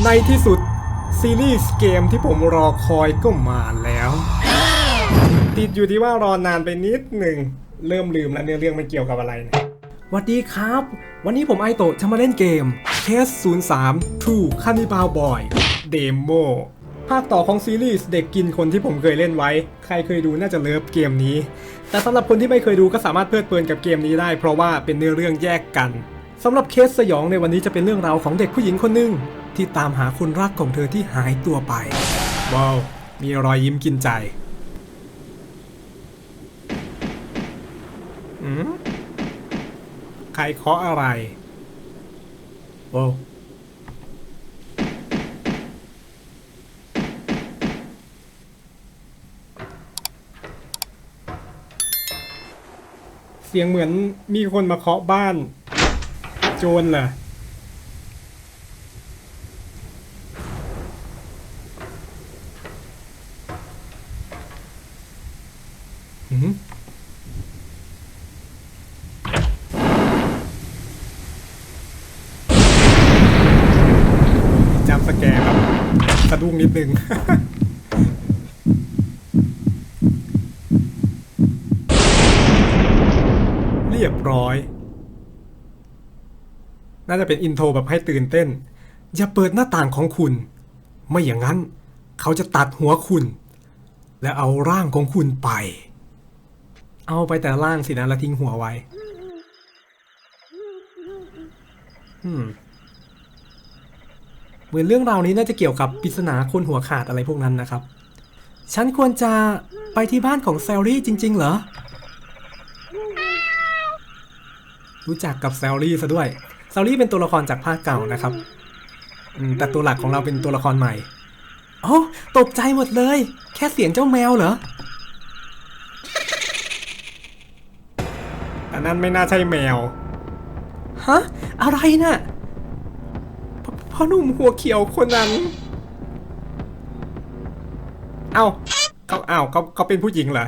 ในที่สุด ซีรีส์เกมที่ผมรอคอยก็มาแล้ว ติดอยู่ที่ว่ารอนานไปนิดหนึ่ง เริ่มลืมแล้วเนื้อเรื่องมันเกี่ยวกับอะไรนะสวัสดีครับ วันนี้ผมไอโตะจะมาเล่นเกม c a s 03 True Cannibal Boy Demo ภาคต่อของซีรีส์เด็กกินคนที่ผมเคยเล่นไว้ ใครเคยดูน่าจะเลิฟเกมนี้ แต่สำหรับคนที่ไม่เคยดูก็สามารถเพลิดเพลินกับเกมนี้ได้ เพราะว่าเป็นเนื้อเรื่องแยกกันสำหรับเคสสยองในวันนี้จะเป็นเรื่องราวของเด็กผู้หญิงคนหนึ่ง ที่ตามหาคนรักของเธอที่หายตัวไปว้าวมีรอยยิ้มกินใจอืมใครเคาะอะไรว้าวเสียงเหมือนมีคนมาเคาะบ้าน โจรเหรอ สแกร์แบบสะดุ้งนิดนึงเรียบร้อย น่าจะเป็นอินโทรแบบให้ตื่นเต้น อย่าเปิดหน้าต่างของคุณ ไม่อย่างนั้น เขาจะตัดหัวคุณ และเอาร่างของคุณไป เอาไปแต่ร่างสินะแล้วทิ้งหัวไว้อืม เหมือนเรื่องราวนี้น่าจะเกี่ยวกับปริศนาคนหัวขาดอะไรพวกนั้นนะครับ ฉันควรจะไปที่บ้านของแซลลี่จริง ๆ เหรอ รู้จักกับแซลลี่ซะด้วย แซลลี่เป็นตัวละครจากภาคเก่านะครับอืมแต่ตัวหลักของเราเป็นตัวละครใหม่โอ้ตกใจหมดเลย แค่เสียงเจ้าแมวเหรออันนั้นไม่น่าใช่แมว ฮะ อะไรนะ่ะพพ่ อหนุ่มหัวเขียวคนนั้น เอาเขาเอาเขาเขาเป็นผู้หญิงเหรอ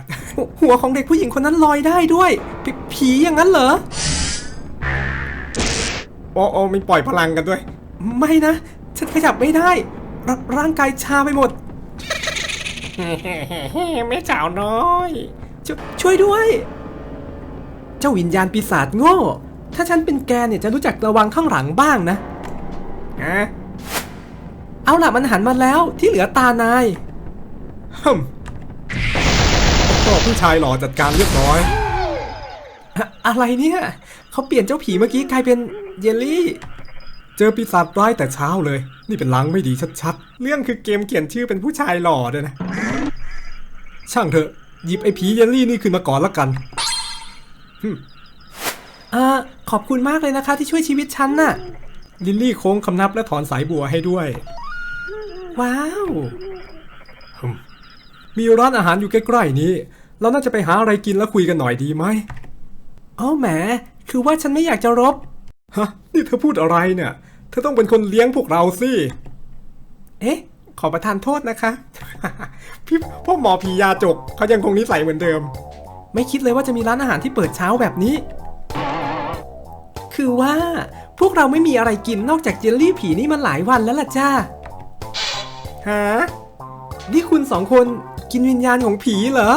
หัวของเด็กผู้หญิงคนนั้นลอยได้ด้วยผผีอย่างนั้นเหรอ โอ้โอ้มีปล่อยพลังกันด้วย ไม่นะ ฉันขยับไม่ได้รร่างกายชาไปหมดแม่สาวน้อยชช่วยด้วย เจ้าวิญญาณปีศาจโง่ ถ้าฉันเป็นแกเนี่ยจะรู้จักระวังข้างหลังบ้างนะ อะเอาล่ะมันหันมาแล้วที่เหลือตานายฮึมก็ผู้ชายหล่อจัดการเรียบร้อยอะอะไรเนี่ยเขาเปลี่ยนเจ้าผีเมื่อกี้กลายเป็นเยลลี่ เจอปีศาจร้ายแต่เช้าเลย นี่เป็นล้างไม่ดีชัดๆ เรื่องคือเกมเขียนชื่อเป็นผู้ชายหล่อด้วยนะ ช่างเถอะ หยิบไอ้ผีเยลลี่นี่ขึ้นมาก่อนละกันฮึมอ่าขอบคุณมากเลยนะคะที่ช่วยชีวิตฉันน่ะ ลิลลี่โค้งคำนับและถอนสายบัวให้ด้วย ว้าวฮึมมีร้านอาหารอยู่ใกล้ๆนี้ เราน่าจะไปหาอะไรกินแล้วคุยกันหน่อยดีไหมอ๋อแหม คือว่าฉันไม่อยากจะรบ ฮะ นี่เธอพูดอะไรเนี่ย เธอต้องเป็นคนเลี้ยงพวกเราสิ เอ๊ะ ขอประทานโทษนะคะ พี่พ่อหมอผียาจกเขายังคงนิสัยเหมือนเดิม ไม่คิดเลยว่าจะมีร้านอาหารที่เปิดเช้าแบบนี้ คือว่าพ วกเราไม่มีอะไรกินนอกจากเจลลี่ผีนี่มันหลายวันแล้วล่ะจ้าฮะนี่คุณสองคนกินวิญญาณของผีเหรอ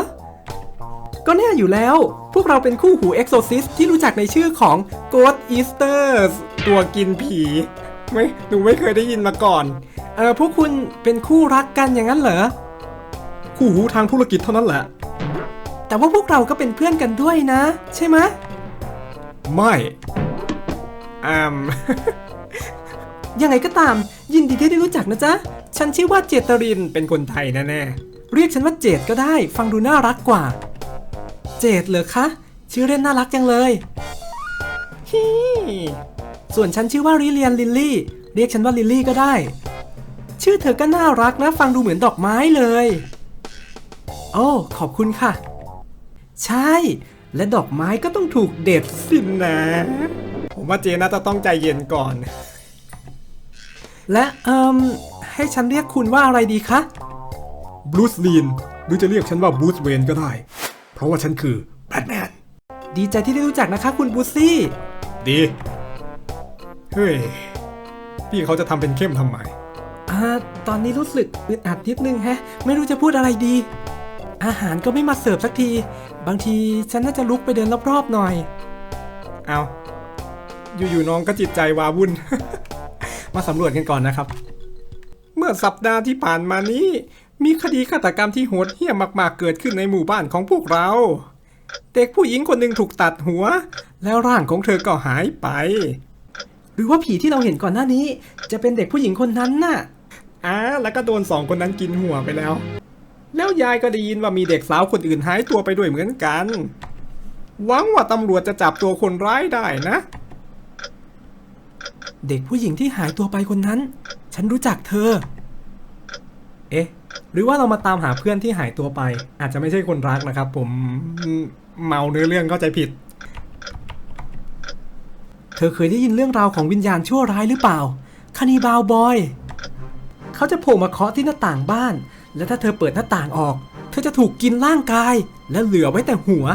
ก็แน่อยู่แล้ว พวกเราเป็นคู่หูเอ็กโซซิสที่รู้จักในชื่อของ Ghost Eaters ตัวกินผี ไม่หนูไม่เคยได้ยินมาก่อน เออพวกคุณเป็นคู่รักกันอย่างนั้นเหรอ คู่หูทางธุรกิจเท่านั้นแหละ แต่ว่าพวกเราก็เป็นเพื่อนกันด้วยนะ ใช่ไหมไม่ อมยังไงก็ตาม ยินดีที่ได้รู้จักนะจ๊ะ ฉันชื่อว่าเจตรินเป็นคนไทยแน่ๆเรียกฉันว่าเจตก็ได้ ฟังดูน่ารักกว่า เจดเหรอคะ ชื่อเล่นน่ารักจังเลยฮีส่วนฉันชื่อว่าริเลียนลิลลี่ เรียกฉันว่าลิลลี่ก็ได้ ชื่อเธอก็น่ารักนะ ฟังดูเหมือนดอกไม้เลย โอ้ ขอบคุณค่ะ ใช่ และดอกไม้ก็ต้องถูกเด็ดสินนะ ผมว่าเจน่าจะต้องใจเย็นก่อน และเอ่มให้ฉันเรียกคุณว่าอะไรดีคะบรูซลีนหรือจะเรียกฉันว่าบรูซเวนก็ได้ เพราะว่าฉันคือแบทแมนดีใจที่ได้รู้จักนะคะคุณบูซี่ ดี เฮ้ย พี่เขาจะทำเป็นเข้มทำไม อ่า ตอนนี้รู้สึกอึดอัดนิดนึงแฮะ ไม่รู้จะพูดอะไรดี อาหารก็ไม่มาเสิร์ฟสักที บางทีฉันน่าจะลุกไปเดินรอบๆหน่อย เอา อยู่ๆน้องก็จิตใจวาวุ่น มาสำรวจกันก่อนนะครับ เมื่อสัปดาห์ที่ผ่านมานี้ มีคดีฆาตกรรมที่โหดเหี้ยมมากๆเกิดขึ้นในหมู่บ้านของพวกเรา เด็กผู้หญิงคนหนึ่งถูกตัดหัว แล้วร่างของเธอก็หายไป หรือว่าผีที่เราเห็นก่อนหน้านี้ จะเป็นเด็กผู้หญิงคนนั้นน่ะอ่าแล้วก็โดนสองคนนั้นกินหัวไปแล้ว แล้วยายก็ได้ยินว่ามีเด็กสาวคนอื่นหายตัวไปด้วยเหมือนกัน หวังว่าตำรวจจะจับตัวคนร้ายได้นะ เด็กผู้หญิงที่หายตัวไปคนนั้น ฉันรู้จักเธอ เอ๊ะ หรือว่าเรามาตามหาเพื่อนที่หายตัวไป อาจจะไม่ใช่คนรักนะครับ ผมเมาเนื้อเรื่องเข้าใจผิด เธอเคยได้ยินเรื่องราวของวิญญาณชั่วร้ายหรือเปล่าคานิบาลบอย เขาจะโผล่มาเคาะที่หน้าต่างบ้าน และถ้าเธอเปิดหน้าต่างออก เธอจะถูกกินร่างกาย และเหลือไว้แต่หัว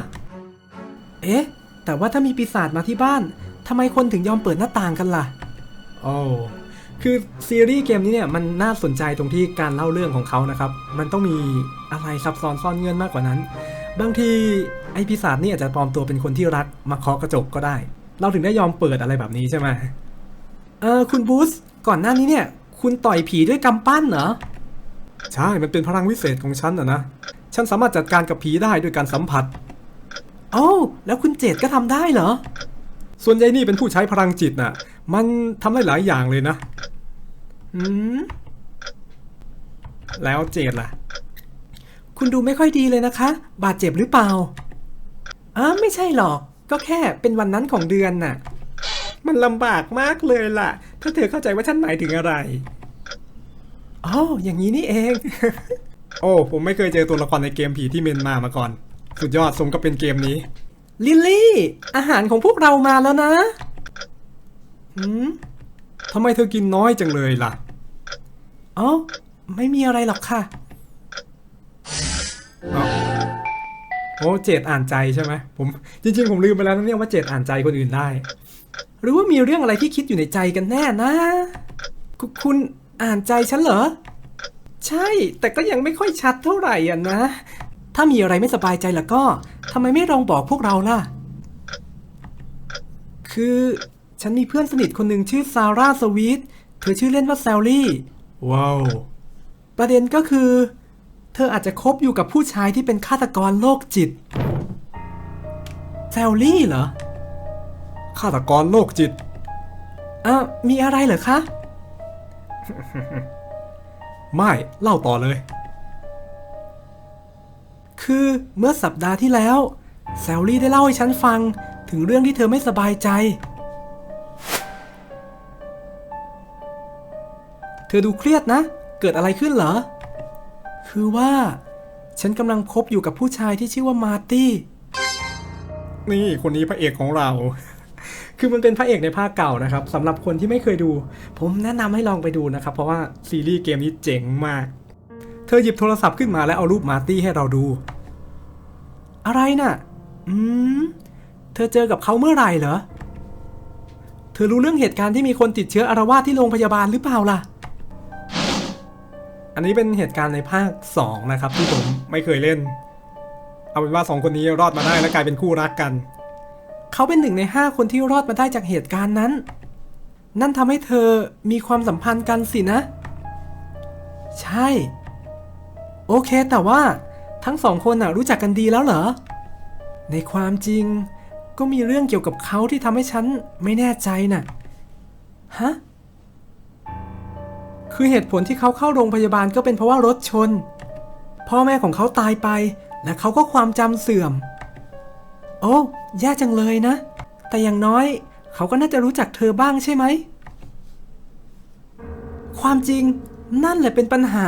เอ๊ะ แต่ว่าถ้ามีปีศาจมาที่บ้านทำไมคนถึงยอมเปิดหน้าต่างกันล่ะ โอ้คือซีรีส์เกมนี้เนี่ยมันน่าสนใจตรงที่การเล่าเรื่องของเขานะครับ มันต้องมีอะไรซับซ้อนซ่อนเงื่อนมากกว่านั้น บางทีไอปีศาจนี่อาจจะปลอมตัวเป็นคนที่รักมาเคาะกระจกก็ได้ เราถึงได้ยอมเปิดอะไรแบบนี้ใช่ไหมเออคุณบูสก่อนหน้านี้เนี่ยคุณต่อยผีด้วยกำปั้นเหรอ ใช่ มันเป็นพลังวิเศษของฉันอะนะ ฉันสามารถจัดการกับผีได้ด้วยการสัมผัสโอ้แล้วคุณเจดก็ทำได้เหรอ ส่วนใหญ่นี่เป็นผู้ใช้พลังจิตน่ะ มันทำได้หลายอย่างเลยนะอืมแล้วเจดล่ะ คุณดูไม่ค่อยดีเลยนะคะ บาดเจ็บหรือเปล่าอ้าไม่ใช่หรอก ก็แค่เป็นวันนั้นของเดือนน่ะ มันลำบากมากเลยล่ะ ถ้าเธอเข้าใจว่าฉันหมายถึงอะไรอ๋ออย่างนี้นี่เอง โอ้ ผมไม่เคยเจอตัวละครในเกมผีที่เมนมามาก่อน สุดยอดสมกับเป็นเกมนี้ ลิลลี่ อาหารของพวกเรามาแล้วนะ หืมทำไมเธอกินน้อยจังเลยล่ะ เอ๋อไม่มีอะไรหรอกค่ะอ๋อโอ้เจดอ่านใจใช่ไหมผมจริงๆ ผมลืมไปแล้วนะเนี่ยว่าเจดอ่านใจคนอื่นได้ หรือว่ามีเรื่องอะไรที่คิดอยู่ในใจกันแน่นะคุคุณอ่านใจฉันเหรอ ใช่ แต่ก็ยังไม่ค่อยชัดเท่าไหร่อะนะ ถ้ามีอะไรไม่สบายใจแล้วก็ทำไมไม่ลองบอกพวกเราล่ะ คือ ฉันมีเพื่อนสนิทคนหนึ่งชื่อซาร่าสวีทเธอชื่อเล่นว่าแซลลี่ ว้าว ประเด็นก็คือ เธออาจจะคบอยู่กับผู้ชายที่เป็นฆาตกรโรคจิต แซลลี่เหรอ ฆาตกรโรคจิตอะมีอะไรเหรอคะ ไม่ เล่าต่อเลย คือเมื่อสัปดาห์ที่แล้ว แซลลี่ได้เล่าให้ฉันฟังถึงเรื่องที่เธอไม่สบายใจ ธอดูเครียดนะ เกิดอะไรขึ้นเหรอ คือว่า ฉันกำลังคบอยู่กับผู้ชายที่ชื่อว่ามาร์ตี้ นี่คนนี้พระเอกของเรา คือมันเป็นพระเอกในภาคเก่านะครับสำหรับคนที่ไม่เคยดู ผมแนะนำให้ลองไปดูนะครับ เพราะว่าซีรีส์เกมนี้เจ๋งมาก เธอหยิบโทรศัพท์ขึ้นมาแล้วเอารูปมาร์ตี้ให้เราดู อะไรน่ะ อืม เธอเจอกับเขาเมื่อไหร่เหรอ เธอรู้เรื่องเหตุการณ์ที่มีคนติดเชื้ออารวาสที่โรงพยาบาลหรือเปล่าล่ะ อันนี้เป็นเหตุการณ์ในภาค 2 นะครับ ที่ผมไม่เคยเล่น เอาเป็นว่าสองคนนี้รอดมาได้และกลายเป็นคู่รักกัน เขาเป็นหนึ่งในห้าคนที่รอดมาได้จากเหตุการณ์นั้น นั่นทำให้เธอมีความสัมพันธ์กันสินะ ใช่ โอเคแต่ว่าทั้งสองคนน่ะรู้จักกันดีแล้วเหรอ ในความจริงก็มีเรื่องเกี่ยวกับเขาที่ทำให้ฉันไม่แน่ใจน่ะฮะ คือเหตุผลที่เขาเข้าโรงพยาบาลก็เป็นเพราะว่ารถชน พ่อแม่ของเขาตายไป และเขาก็ความจำเสื่อม โอ้แย่จังเลยนะ แต่อย่างน้อยเขาก็น่าจะรู้จักเธอบ้างใช่ไหม ความจริงนั่นแหละเป็นปัญหา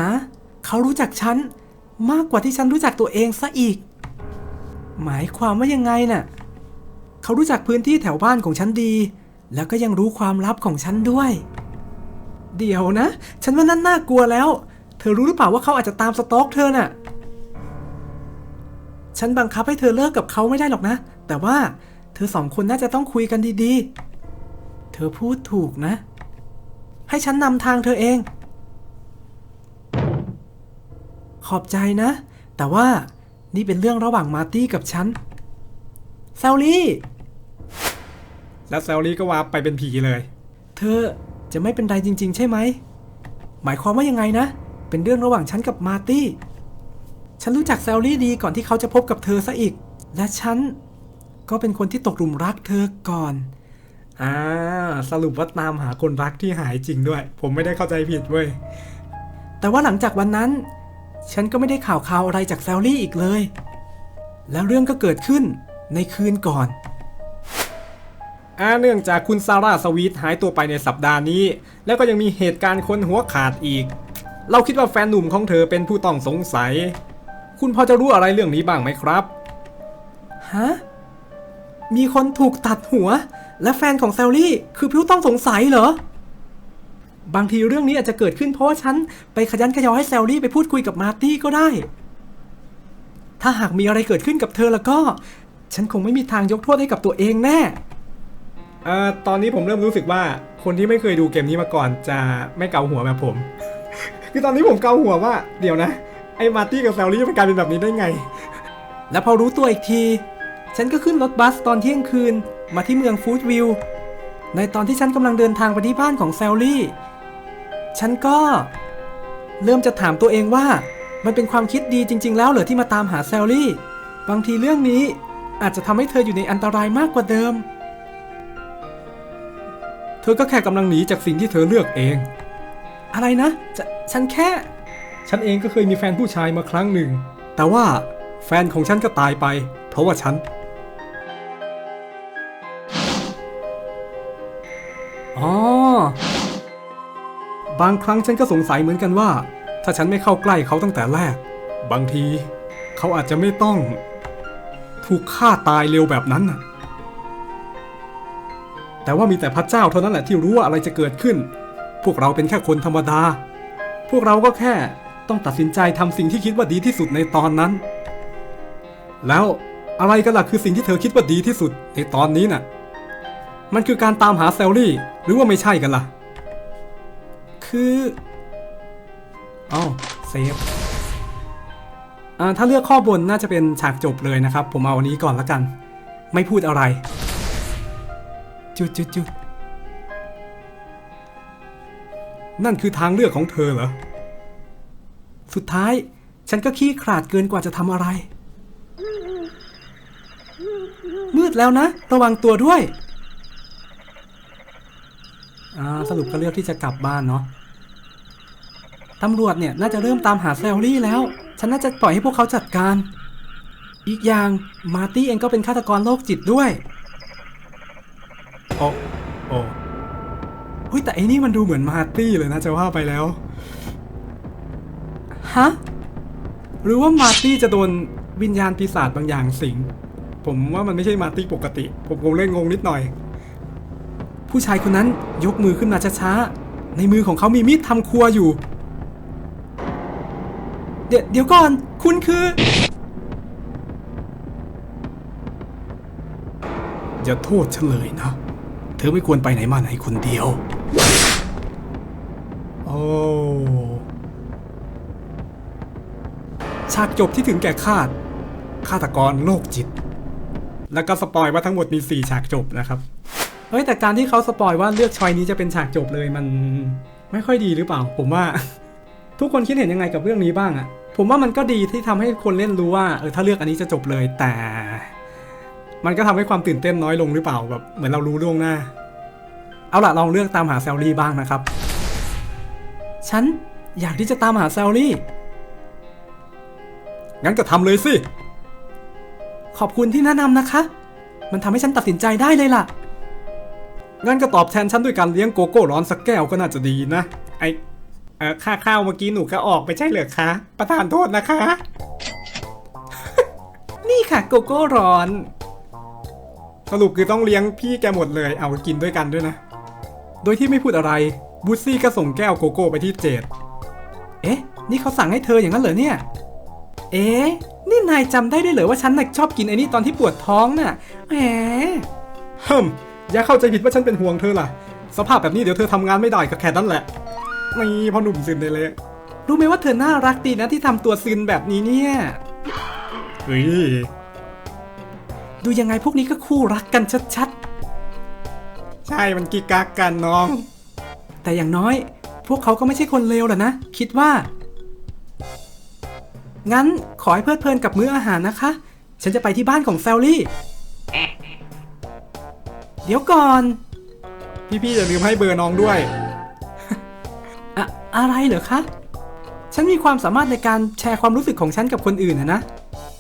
เขารู้จักฉันมากกว่าที่ฉันรู้จักตัวเองซะอีก หมายความว่ายังไงน่ะ เขารู้จักพื้นที่แถวบ้านของฉันดี แล้วก็ยังรู้ความลับของฉันด้วย เดี๋ยวนะ ฉันว่านั่นน่ากลัวแล้ว เธอรู้หรือเปล่าว่าเขาอาจจะตามสต็อกเธอน่ะ ฉันบังคับให้เธอเลิกกับเขาไม่ได้หรอกนะ แต่ว่าเธอสองคนน่าจะต้องคุยกันดีๆ เธอพูดถูกนะ ให้ฉันนำทางเธอเอง ขอบใจนะ แต่ว่านี่เป็นเรื่องระหว่างมาร์ตี้กับฉันแซลลี่ แล้วแซลลี่ก็วาร์ปไปเป็นผีเลย เธอ จะไม่เป็นไรจริง ๆ ใช่ไหม หมายความว่ายังไงนะ เป็นเรื่องระหว่างฉันกับมาร์ตี้ ฉันรู้จักแซลลี่ดีก่อนที่เขาจะพบกับเธอซะอีก และฉันก็เป็นคนที่ตกหลุมรักเธอก่อน อ่า สรุปว่าตามหาคนรักที่หายจริงด้วย ผมไม่ได้เข้าใจผิดเว้ย แต่ว่าหลังจากวันนั้น ฉันก็ไม่ได้ข่าวข่าวอะไรจากแซลลี่อีกเลย แล้วเรื่องก็เกิดขึ้นในคืนก่อน อาเนื่องจากคุณซาร่าสวีทหายตัวไปในสัปดาห์นี้ แล้วก็ยังมีเหตุการณ์คนหัวขาดอีก เราคิดว่าแฟนหนุ่มของเธอเป็นผู้ต้องสงสัย คุณพอจะรู้อะไรเรื่องนี้บ้างไหมครับฮะมีคนถูกตัดหัว และแฟนของแซลลี่ คือผู้ต้องสงสัยเหรอ บางทีเรื่องนี้อาจจะเกิดขึ้นเพราะว่าฉันไปขยันขยอให้แซลลี่ไปพูดคุยกับมาร์ตี้ก็ได้ ถ้าหากมีอะไรเกิดขึ้นกับเธอแล้วก็ ฉันคงไม่มีทางยกโทษให้กับตัวเองแน่ เอ่อตอนนี้ผมเริ่มรู้สึกว่าคนที่ไม่เคยดูเกมนี้มาก่อนจะไม่เกาหัวแบบผม คือตอนนี้ผมเกาหัวว่า เดี๋ยวนะ ไอ้มาร์ตี้กับแซลลี่มันกลายเป็นแบบนี้ได้ไง และพอรู้ตัวอีกที ฉันก็ขึ้นรถบัสตอนเที่ยงคืนมาที่เมืองฟูดวิลในตอนที่ฉันกำลังเดินทางไปที่บ้านของแซลลี่ ฉันก็เริ่มจะถามตัวเองว่า มันเป็นความคิดดีจริง ๆ แล้วเหรอที่มาตามหาแซลลี่ บางทีเรื่องนี้อาจจะทำให้เธออยู่ในอันตรายมากกว่าเดิม เธอก็แค่กำลังหนีจากสิ่งที่เธอเลือกเอง อะไรนะจะฉันแค่ ฉันเองก็เคยมีแฟนผู้ชายมาครั้งหนึ่ง แต่ว่าแฟนของฉันก็ตายไป เพราะว่าฉัน อ๋อบางครั้งฉันก็สงสัยเหมือนกันว่า ถ้าฉันไม่เข้าใกล้เขาตั้งแต่แรก บางที เขาอาจจะไม่ต้อง ถูกฆ่าตายเร็วแบบนั้นน่ะ แต่ว่ามีแต่พระเจ้าเท่านั้นแหละที่รู้ว่าอะไรจะเกิดขึ้น พวกเราเป็นแค่คนธรรมดา พวกเราก็แค่ต้องตัดสินใจทำสิ่งที่คิดว่าดีที่สุดในตอนนั้น แล้วอะไรกันล่ะคือสิ่งที่เธอคิดว่าดีที่สุดในตอนนี้น่ะ มันคือการตามหาแซลลี่ หรือว่าไม่ใช่กันล่ะ คืออ้าเซฟอ่าถ้าเลือกข้อบนน่าจะเป็นฉากจบเลยนะครับ ผมเอาอันนี้ก่อนละกัน ไม่พูดอะไร จุดจุดจุดนั่นคือทางเลือกของเธอเหรอ สุดท้ายฉันก็ขี้ขลาดเกินกว่าจะทำอะไร มืดแล้วนะ ระวังตัวด้วย อ่า สรุปก็เลือกที่จะกลับบ้านเนาะ ตำรวจเนี่ยน่าจะเริ่มตามหาแซลลี่แล้ว ฉันน่าจะปล่อยให้พวกเขาจัดการ อีกอย่างมาร์ตี้เองก็เป็นฆาตกรโรคจิตด้วย อ้เฮ้ยแต่ไอ้นี่มันดูเหมือนมาร์ตี้เลยนะจะว่าไปแล้ว ฮะ หรือว่ามาร์ตี้จะโดนวิญญาณปีศาจบางอย่างสิง ผมว่ามันไม่ใช่มาร์ตี้ปกติ ผมคงเล่นงงนิดหน่อย ผู้ชายคนนั้นยกมือขึ้นมาช้าๆ ในมือของเขามีมีดทำครัวอยู่ เดี๋ยวเดี๋ยวก่อน คุณคือ อย่าโทษฉันเลยนะเธอไม่ควรไปไหนมาไหนคนเดียว โอ้ฉากจบที่ถึงแก่คาด ฆาตกรโรคจิต แล้วก็สปอยว่าทั้งหมดมี 4 ฉากจบนะครับ เฮ้ย แต่การที่เขาสปอยว่าเลือกชอยนี้จะเป็นฉากจบเลยมันไม่ค่อยดีหรือเปล่า ผมว่า ทุกคนคิดเห็นยังไงกับเรื่องนี้บ้างอะผมว่ามันก็ดีที่ทำให้คนเล่นรู้ว่าเออถ้าเลือกอันนี้จะจบเลยแต่ มันก็ทำให้ความตื่นเต้นน้อยลงหรือเปล่าแบบเหมือนเรารู้ล่วงหน้า เอาล่ะลองเลือกตามหาแซลลี่บ้างนะครับ ฉันอยากที่จะตามหาแซลลี่ งั้นก็ทำเลยสิ ขอบคุณที่แนะนำนะคะ มันทำให้ฉันตัดสินใจได้เลยล่ะ งั้นก็ตอบแทนฉันด้วยการเลี้ยงโกโก้ร้อนสักแก้วก็น่าจะดีนะ ไอค่าข้าวเมื่อกี้หนูก็ออกไปใช่เหรอคะ ประธานโทษนะคะ นี่ค่ะโกโก้ร้อน สรุปคือต้องเลี้ยงพี่แกหมดเลย เอากินด้วยกันด้วยนะ โดยที่ไม่พูดอะไร บูซซี่ก็ส่งแก้วโกโก้ไปที่เจด เอ๊ะ นี่เขาสั่งให้เธออย่างนั้นเหรอเนี่ย เอ๊ะ นี่นายจำได้ด้วยเหรอว่าฉันน่ะชอบกินไอ้นี่ตอนที่ปวดท้องน่ะ แหมฮึมอย่าเข้าใจผิดว่าฉันเป็นห่วงเธอล่ะ สภาพแบบนี้เดี๋ยวเธอทำงานไม่ได้ก็แค่นั้นแหละ นี่พอหนุ่มซึมเลยเลยรู้ไหมว่าเธอน่ารักดีนะที่ทำตัวซึนแบบนี้เนี่ยเฮ้ย ดูยังไงพวกนี้ก็คู่รักกันชัดใช่มันกิกกักกันน้องๆแต่อย่างน้อย พวกเขาก็ไม่ใช่คนเลวหรอกนะ คิดว่า งั้นขอให้เพลิดเพลินกับมื้ออาหารนะคะ ฉันจะไปที่บ้านของแซลลี่ เดี๋ยวก่อน พี่ๆอย่าลืมให้เบอร์น้องด้วย อะอะไรเหรอคะ ฉันมีความสามารถในการแชร์ความรู้สึกของฉันกับคนอื่นนะนะ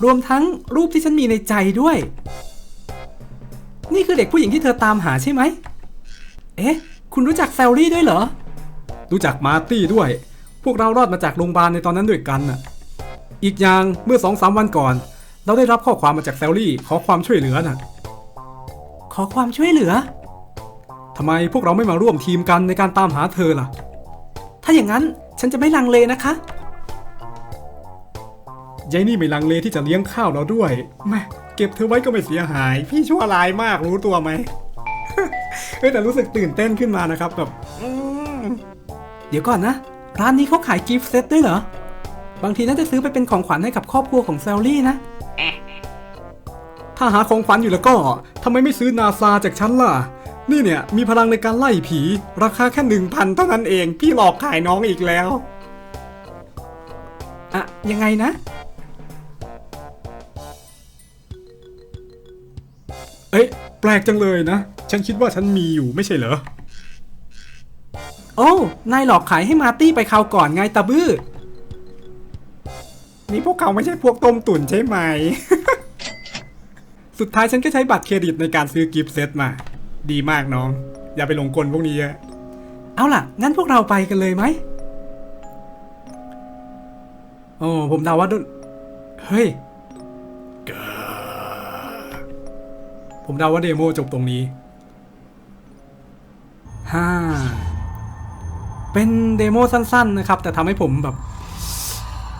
รวมทั้งรูปที่ฉันมีในใจด้วย นี่คือเด็กผู้หญิงที่เธอตามหาใช่ไหม เอ๊ะ คุณรู้จักแซลลี่ด้วยเหรอ รู้จักมาร์ตี้ด้วย พวกเรารอดมาจากโรงพยาบาลในตอนนั้นด้วยกันน่ะ อีกอย่างเมื่อสองสามวันก่อน เราได้รับข้อความมาจากแซลลี่ขอความช่วยเหลือน่ะ ขอความช่วยเหลือทำไมพวกเราไม่มาร่วมทีมกันในการตามหาเธอล่ะ ถ้าอย่างนั้นฉันจะไม่ลังเลนะคะ ยายนี่ไม่ลังเลที่จะเลี้ยงข้าวเราด้วยแม่เก็บเธอไว้ก็ไม่เสียหาย พี่ชั่วร้ายมากรู้ตัวไหมเฮ้ยแต่รู้สึกตื่นเต้นขึ้นมานะครับแบบเดี๋ยวก่อนนะ ร้านนี้เขาขายกิฟต์เซตด้วยเหรอ บางทีน่าจะซื้อไปเป็นของขวัญให้กับครอบครัวของแซลลี่นะ ถ้าหาของขวัญอยู่แล้วก็ทำไมไม่ซื้อนาซาจากฉันล่ะ นี่เนี่ย มีพลังในการไล่ผี ราคาแค่หนึ่งพันเท่านั้นเอง พี่หลอกขายน้องอีกแล้ว อะยังไงนะ เอ๊ะแปลกจังเลยนะ ฉันคิดว่าฉันมีอยู่ไม่ใช่เหรอ โอ้ นายหลอกขายให้มาร์ตี้ไปคราวก่อนไงตาบื้อ นี่พวกเขาไม่ใช่พวกต้มตุ๋นใช่ไหม สุดท้ายฉันก็ใช้บัตรเครดิตในการซื้อกิฟต์เซตมา ดีมากน้อง อย่าไปหลงกลพวกนี้อะ เอาล่ะ งั้นพวกเราไปกันเลยไหม โอ้ ผมเดาว่าดุเฮ้ย ผมเดาว่าเดโมจบตรงนี้ฮ่าเป็นเดโมสั้นๆนะครับ แต่ทำให้ผมแบบ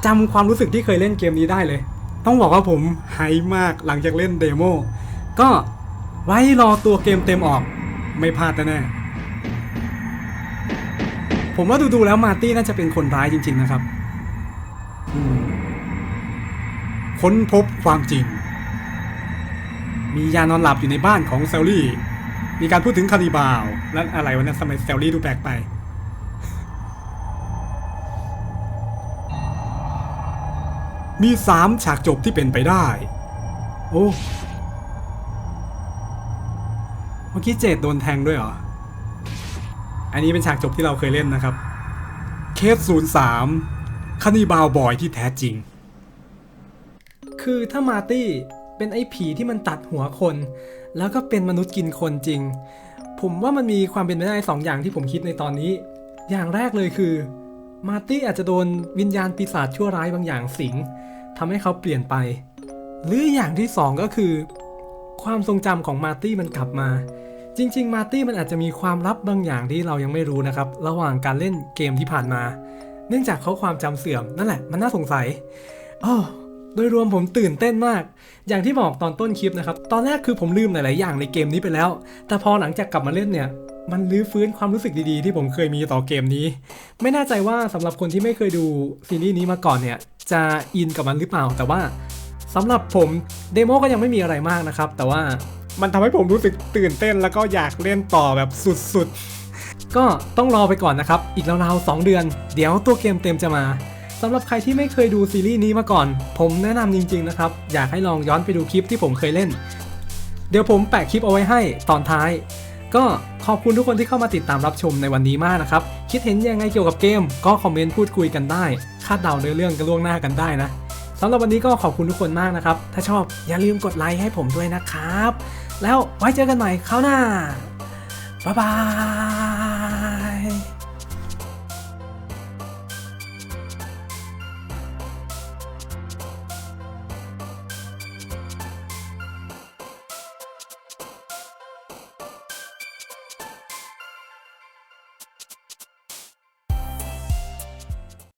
จำความรู้สึกที่เคยเล่นเกมนี้ได้เลย ต้องบอกว่าผมไฮมากหลังจากเล่นเดโมก็ไว้รอตัวเกมเต็มออกไม่พลาดแน่ผมว่าดูๆแล้วมาร์ตี้น่าจะเป็นคนร้ายจริง ๆนะครับค้นพบความจริง มียานอนหลับอยู่ในบ้านของเซลลี่ มีการพูดถึงคาริบาวและอะไรวะเนี่ยสมัยเซลลี่ดูแปลกไป มีสามฉากจบที่เป็นไปได้ โอ้เมื่อกี้เจดโดนแทงด้วยเหรอ อันนี้เป็นฉากจบที่เราเคยเล่นนะครับ เคส03คานิบาลบอยที่แท้จริง คือถ้ามาตี้ เป็นไอ้ผีที่มันตัดหัวคน แล้วก็เป็นมนุษย์กินคนจริง ผมว่ามันมีความเป็นไปได้สองอย่างที่ผมคิดในตอนนี้ อย่างแรกเลยคือ มาร์ตี้อาจจะโดนวิญญาณปีศาจชั่วร้ายบางอย่างสิงทำให้เขาเปลี่ยนไป หรืออย่างที่สองก็คือ ความทรงจำของมาร์ตี้มันกลับมา จริง ๆ มาร์ตี้มันอาจจะมีความลับบางอย่างที่เรายังไม่รู้นะครับ ระหว่างการเล่นเกมที่ผ่านมา เนื่องจากเขาความจำเสื่อมนั่นแหละ มันน่าสงสัยอ้อ โดยรวมผมตื่นเต้นมาก อย่างที่บอกตอนต้นคลิปนะครับ ตอนแรกคือผมลืมหลาย ๆ อย่างในเกมนี้ไปแล้ว แต่พอหลังจากกลับมาเล่นเนี่ย มันรื้อฟื้นความรู้สึกดี ๆ ที่ผมเคยมีต่อเกมนี้ ไม่แน่ใจว่าสำหรับคนที่ไม่เคยดูซีรีส์นี้มาก่อนเนี่ย จะอินกับมันหรือเปล่า แต่ว่าสำหรับผมเดโมก็ยังไม่มีอะไรมากนะครับ แต่ว่ามันทำให้ผมรู้สึกตื่นเต้นแล้วก็อยากเล่นต่อแบบสุด ๆ ก็ต้องรอไปก่อนนะครับ อีกราวๆ2เดือน เดี๋ยวตัวเกมเต็มจะมา สำหรับใครที่ไม่เคยดูซีรีส์นี้มาก่อน ผมแนะนำจริงๆนะครับ อยากให้ลองย้อนไปดูคลิปที่ผมเคยเล่น เดี๋ยวผมแปะคลิปเอาไว้ให้ตอนท้าย ก็ขอบคุณทุกคนที่เข้ามาติดตามรับชมในวันนี้มากนะครับ คิดเห็นยังไงเกี่ยวกับเกม ก็คอมเมนต์พูดคุยกันได้ คาดเดาในอเรื่องกันล่วงหน้ากันได้นะสำหรับวันนี้ก็ขอบคุณทุกคนมากนะครับ ถ้าชอบอย่าลืมกดไลค์ให้ผมด้วยนะครับ แล้วไว้เจอกันใหม่คราวหน้าบ๊ายบาย